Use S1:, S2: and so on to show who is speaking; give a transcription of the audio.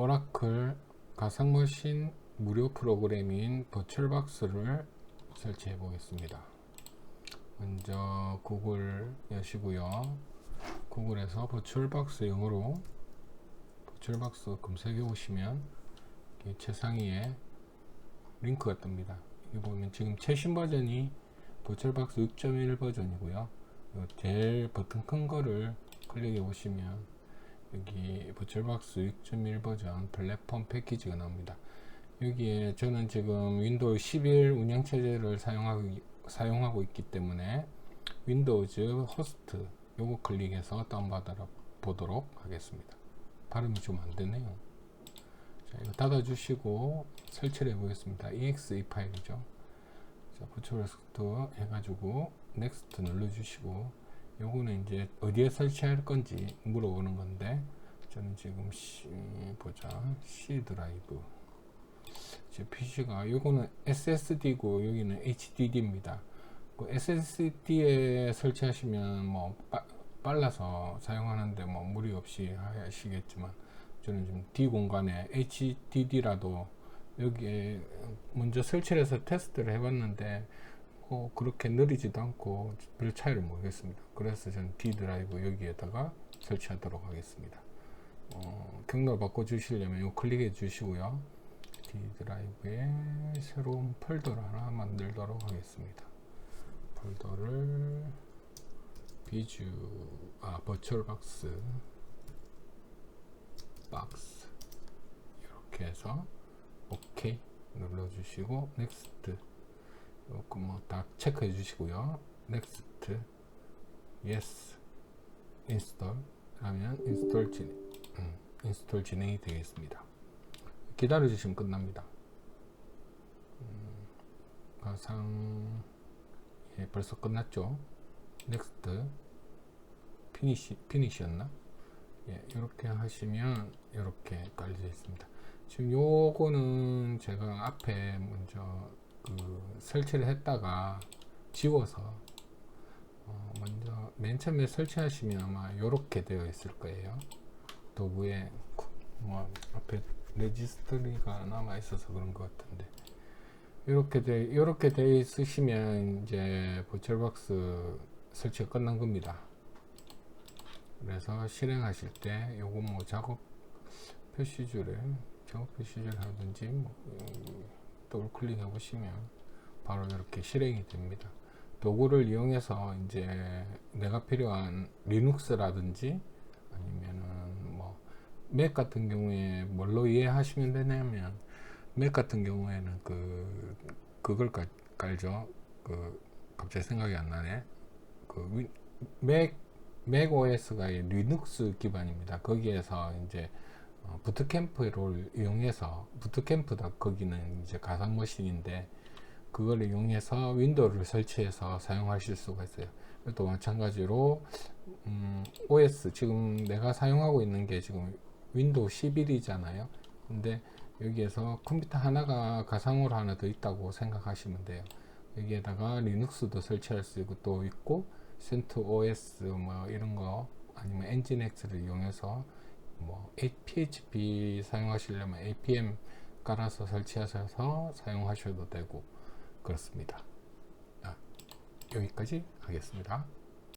S1: 오라클 가상머신 무료 프로그램인 버추얼박스를 설치해 보겠습니다. 먼저 구글 여시고요. 구글에서 버추얼박스 영어로 버추얼박스 검색해 보시면 이 최상위에 링크가 뜹니다. 여기 보면 지금 최신 버전이 버추얼박스 6.1 버전이고요. 요 제일 버튼 큰 거를 클릭해 보시면 여기 버추얼박스 6.1 버전 플랫폼 패키지가 나옵니다. 여기에 저는 지금 윈도우 11 운영체제를 사용하고, 사용하고 있기 때문에 윈도우즈 호스트 요거 클릭해서 다운받아 보도록 하겠습니다. 발음이 좀 안 되네요. 자, 이거 닫아 주시고 설치를 해 보겠습니다. exe 파일이죠. 자, 버추얼박스 해가지고 넥스트 눌러 주시고 요거는 이제 어디에 설치할 건지 물어보는 건데 저는 지금 C 보자 C 드라이브 제 PC가 요거는 SSD고 여기는 HDD입니다. 그 SSD에 설치하시면 뭐 빠, 빨라서 사용하는데 뭐 무리 없이 하시겠지만 저는 지금 D 공간에 HDD라도 여기에 먼저 설치를 해서 테스트를 해봤는데 어, 그렇게 느리지도 않고 별 차이를 모르겠습니다. 그래서 저는 D 드라이브 여기에다가 설치하도록 하겠습니다. 어, 경로를 바꿔 주시려면 이 클릭해 주시고요. D 드라이브에 새로운 폴더를 하나 만들도록 하겠습니다. 폴더를 비주 아 버추얼 박스 박스 이렇게 해서 오케이 눌러주시고 넥스트 요거 뭐 다 체크해 주시고요. 넥스트 예스 인스톨 하면 인스톨 진 음, 인스톨 진행이 되겠습니다. 기다려 주시면 끝납니다. 음, 가상 예, 벌써 끝났죠? 넥스트 피니시 피니시였나? 예, 이렇게 하시면 이렇게 깔려져 있습니다. 지금 요거는 제가 앞에 먼저 그 설치를 했다가 지워서 어 먼저 맨 처음에 설치하시면 아마 이렇게 되어 있을 거예요. 도구에 뭐 앞에 레지스터리가 남아 있어서 그런 것 같은데 이렇게 돼 이렇게 돼 있으시면 이제 버추얼박스 설치가 끝난 겁니다. 그래서 실행하실 때 요거 뭐 작업 표시줄에 작업 표시줄 하든지 뭐 더블 클릭해 보시면 바로 이렇게 실행이 됩니다. 도구를 이용해서 이제 내가 필요한 리눅스라든지 아니면은 뭐 맥 같은 경우에 뭘로 이해하시면 되냐면 맥 같은 경우에는 그 그걸 깔, 깔죠. 그 갑자기 생각이 안 나네. 그맥 맥 OS가 리눅스 기반입니다. 거기에서 이제 어, 부트캠프를 이용해서 부트캠프다 거기는 이제 가상 머신인데 그걸 이용해서 윈도우를 설치해서 사용하실 수가 있어요. 또 마찬가지로 음, OS 지금 내가 사용하고 있는 게 지금 윈도우 11이잖아요. 근데 여기에서 컴퓨터 하나가 가상으로 하나 더 있다고 생각하시면 돼요. 여기에다가 리눅스도 설치할 수 있고 또 있고 센트 OS 뭐 이런 거 아니면 엔진엑스를 이용해서 뭐 PHP 사용하시려면 APM 깔아서 설치하셔서 사용하셔도 되고 그렇습니다. 아, 여기까지 하겠습니다.